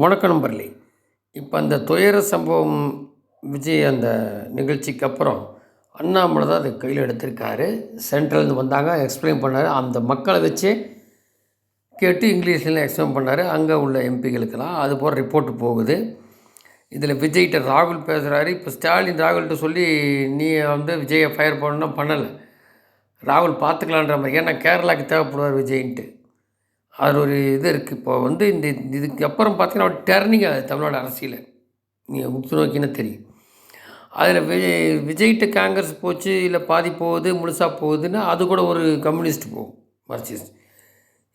வணக்கம் நம்பர்லி இப்போ அந்த துயர சம்பவம் விஜய் அந்த நிகழ்ச்சிக்கு அப்புறம் அண்ணாமலை தான் அதை கையில் எடுத்திருக்காரு. சென்ட்ரல்லேருந்து வந்தாங்க எக்ஸ்பிளைன் பண்ணார். அந்த மக்களை வச்சே கேட்டு இங்கிலீஷ்லாம் எக்ஸ்பிளைன் பண்ணார். அங்கே உள்ள எம்பிகளுக்கெல்லாம் அது போல் ரிப்போர்ட் போகுது. இதில் விஜய்கிட்ட ராகுல் பேசுகிறாரு இப்போ ஸ்டாலின் ராகுல்கிட்ட சொல்லி நீ வந்து விஜயை ஃபயர் பண்ணணும் பண்ணலை. ராகுல் பார்த்துக்கலான்ற மாதிரி. ஏன்னா கேரளாவுக்கு தேவைப்படுவார் விஜய்ன்ட்டு. அது ஒரு இது இருக்குது இப்போ வந்து இந்த இதுக்கு அப்புறம் பார்த்தீங்கன்னா ஒரு டர்னிங் அது தமிழ்நாடு அரசியல். நீங்கள் முத்து நோக்கினா தெரியும். அதில் விஜய் விஜய்கிட்ட காங்கிரஸ் போச்சு இல்லை பாதி போகுது முழுசாக போகுதுன்னா அது கூட ஒரு கம்யூனிஸ்ட் போகும் மார்க்சிஸ்ட்.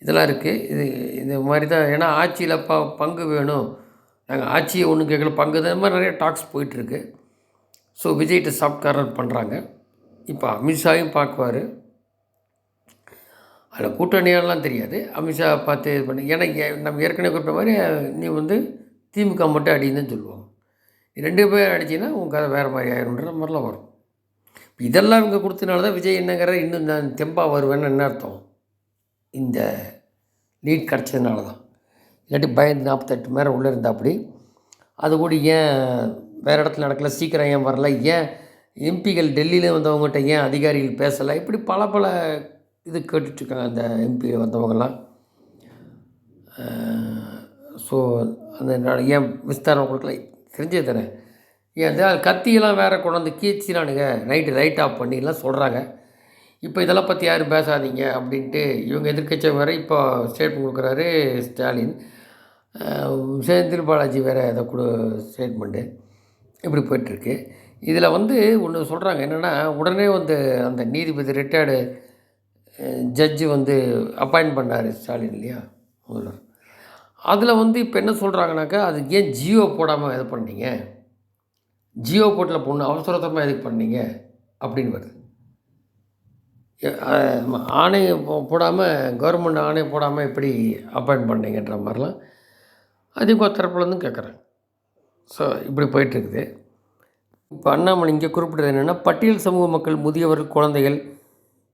இதெல்லாம் இருக்குது இது இந்த மாதிரி தான். ஏன்னா ஆட்சியில் ப பங்கு வேணும். நாங்கள் ஆட்சியை ஒன்றும் கேட்கல. பங்கு தான். மாதிரி நிறைய டாக்ஸ் போயிட்டுருக்கு. ஸோ விஜய்கிட்ட சாஃப்ட் கார்னர் பண்ணுறாங்க. இப்போ அமித்ஷாவையும் பார்க்குவார். அதில் கூட்டணியாலாம் தெரியாது. அமித்ஷா பார்த்து இது பண்ணி ஏன்னா நம்ம ஏற்கனவே கூப்பிட்ட மாதிரி நீ வந்து திமுக மட்டும் அடின்னு சொல்லுவாங்க. ரெண்டு பேர் அடிச்சின்னா உங்கள் கதை வேறு மாதிரி ஆயிரும்ன்ற மாதிரிலாம் வரும். இதெல்லாம் இவங்க கொடுத்தனால தான் விஜய் என்னங்கிற இன்னும் நான் தெம்பாக வருவேன்னு என்ன அர்த்தம்? இந்த லீட் கிடச்சதுனால தான். இல்லாட்டி பயந்து நாற்பத்தெட்டு மேலே உள்ளே இருந்தால் அப்படி அது கூட ஏன் வேறு இடத்துல நடக்கல சீக்கிரம் ஏன் வரல ஏன் எம்பிகள் டெல்லியில் வந்தவங்ககிட்ட ஏன் அதிகாரிகள் பேசலை இப்படி பல பல இது கேட்டுட்ருக்காங்க அந்த எம்பி வந்தவங்கெல்லாம் ஸோ அந்த ஏன் விஸ்தாரம் கொடுக்கல? தெரிஞ்சது தானே? ஏன் அந்த கத்தியெல்லாம் வேறு கொண்டாந்து கீச்சினானுங்க. நைட்டு லைட் ஆஃப் பண்ணிலாம் சொல்கிறாங்க இப்போ இதெல்லாம் பற்றி யாரும் பேசாதீங்க அப்படின்ட்டு இவங்க எதிர்க்கட்சி வேறு இப்போ ஸ்டேட்மெண்ட் கொடுக்குறாரு ஸ்டாலின். அஹ் செந்தில் பாலாஜி வேறு ஏதோ கொடு ஸ்டேட்மெண்ட்டு இப்படி போயிட்டுருக்கு. இதில் வந்து ஒன்று சொல்கிறாங்க என்னென்னா உடனே வந்து அந்த நீதிபதி ரிட்டையர்டு ஜட்ஜு வந்து அப்பாயின்ட் பண்ணார் ஸ்டாலின் இல்லையா? முதல்வர் அதில் வந்து இப்போ என்ன சொல்கிறாங்கனாக்கா அது ஏன் ஜியோ போடாமல் இது பண்ணீங்க? ஜியோ போட்டில் பொண்ணு அவசரத்தமாக எதுக்கு பண்ணீங்க? அப்படின்னு வருது. ஆணையை போடாமல் கவர்மெண்ட் ஆணை போடாமல் எப்படி அப்பாயின் பண்ணீங்கன்ற மாதிரிலாம் அதிமுக தரப்புலேருந்து கேட்குறாங்க ஸோ இப்படி போயிட்டுருக்குது இப்போ அண்ணாமலை இங்கே குறிப்பிட்டது என்னென்னா பட்டியல் சமூக மக்கள் முதியவர்கள் குழந்தைகள்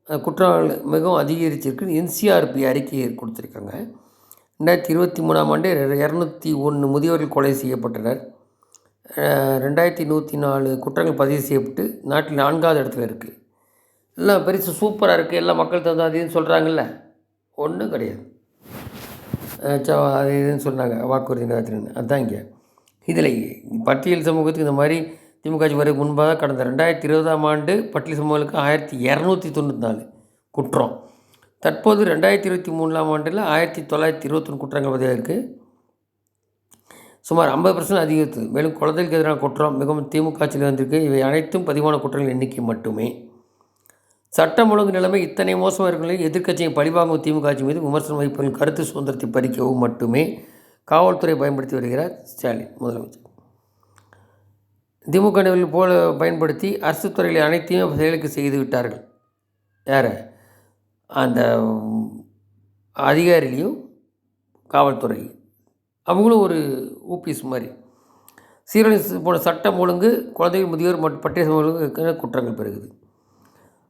குற்றவாளிகள் குற்றங்கள் மிகவும் அதிகரிச்சிருக்கு. என்சிஆர்பி அறிக்கை கொடுத்துருக்காங்க. ரெண்டாயிரத்தி இருபத்தி மூணாம் ஆண்டு இரநூத்தி ஒன்று முதியவர்கள் கொலை செய்யப்பட்டனர். ரெண்டாயிரத்தி நூற்றி நாலு குற்றங்கள் பதிவு செய்யப்பட்டு நாட்டில் நான்காவது இடத்துல இருக்குது எல்லாம் பெருசு சூப்பராக இருக்குது எல்லாம் மக்கள் தகுந்த அது சொல்கிறாங்கல்ல ஒன்றும் கிடையாது. அது இதுன்னு சொன்னாங்க. வாக்குறுதி நேரத்தில் அதுதான் இங்கே. இதில் பட்டியல் சமூகத்துக்கு இந்த மாதிரி திமுக ஆட்சி வரை முன்பாக கடந்த ரெண்டாயிரத்தி இருபதாம் ஆண்டு பட்டியல் சம்பவங்களுக்கு ஆயிரத்தி இரநூத்தி தொண்ணூற்றி நாலு குற்றம். தற்போது ரெண்டாயிரத்தி இருபத்தி மூணாம் ஆண்டில் ஆயிரத்தி தொள்ளாயிரத்தி இருபத்தொன்று குற்றங்கள் பதிவாயிருக்கு சுமார் ஐம்பது பர்சன்ட் அதிகரித்தது. மேலும் குழந்தைகளுக்கு எதிரான குற்றம் மிகவும் திமுக ஆட்சியில் வந்திருக்கு. இவை அனைத்தும் பதிவான குற்றங்கள் எண்ணிக்கை மட்டுமே. சட்டம் ஒழுங்கு நிலைமை இத்தனை மோசமாக இருக்கும் எதிர்க்கட்சியை பழிவாங்கும் திமுக ஆட்சி மீது விமர்சனம் வைப்பவர்கள் கருத்து சுதந்திரத்தை பறிக்கவும் மட்டுமே காவல்துறை பயன்படுத்தி வருகிறார் ஸ்டாலின் முதலமைச்சர். திமுக நிலையில் போல பயன்படுத்தி அரசு துறைகளை அனைத்தையும் செயலுக்கு செய்து விட்டார்கள். யார்? அந்த அதிகாரிலையும் காவல்துறை. அவங்களும் ஒரு ஊபிஸ் மாதிரி. சீரழிந்து போன சட்டம் ஒழுங்கு குழந்தைகள் முதியோர் மற்றும் பட்டியல் சமூகங்களுக்கு குற்றங்கள் பெருகுது.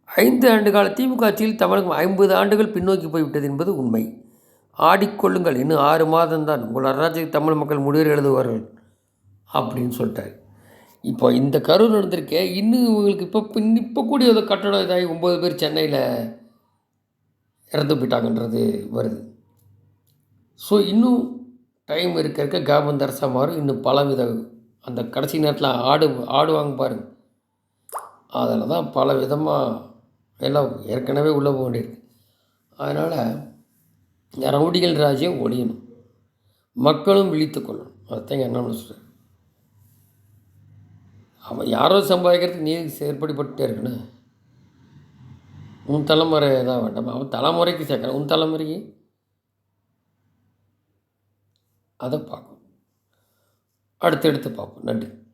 ஐந்து ஆண்டு கால திமுக ஆட்சியில் தமிழகம் ஐம்பது ஆண்டுகள் பின்னோக்கி போய்விட்டது என்பது உண்மை. ஆடிக்கொள்ளுங்கள். இன்னும் ஆறு மாதம்தான். உங்கள் அராஜக தமிழ் மக்கள் முடிவு எழுதுவார்கள். அப்படின்னு சொல்லிட்டார். இப்போ இந்த கரூர் நடந்திருக்கே இன்னும் இவங்களுக்கு இப்போ பின் இப்போ கூடிய ஒரு கட்டடம் இதாகி ஒம்பது பேர் சென்னையில் இறந்து போயிட்டாங்கன்றது வருது. ஸோ இன்னும் டைம் இருக்க இருக்க கவர்மெண்ட் அரசாக மாறும். இன்னும் பலவித அந்த கடைசி நேரத்தில் ஆடு ஆடுவாங்க பாருங்க. அதில் தான் பல விதமாக எல்லாம் ஏற்கனவே உள்ளே போக வேண்டியிருக்கு. அதனால் ரவுடிகள் ராஜ்யம் ஒழியணும். மக்களும் விழித்து கொள்ளணும். அதுதான் என்ன சொல்கிறேன் அவன் யாரோ சம்பாதிக்கிறதுக்கு நீ செயற்படிப்பட்டே இருக்கணும். உன் தலைமுறை தான் வேண்டாம். அவன் தலைமுறைக்கு சேர்க்குறான் உன் தலைமுறைக்கு? அதை பார்க்கணும். அடுத்தடுத்து பார்ப்போம். நன்றி.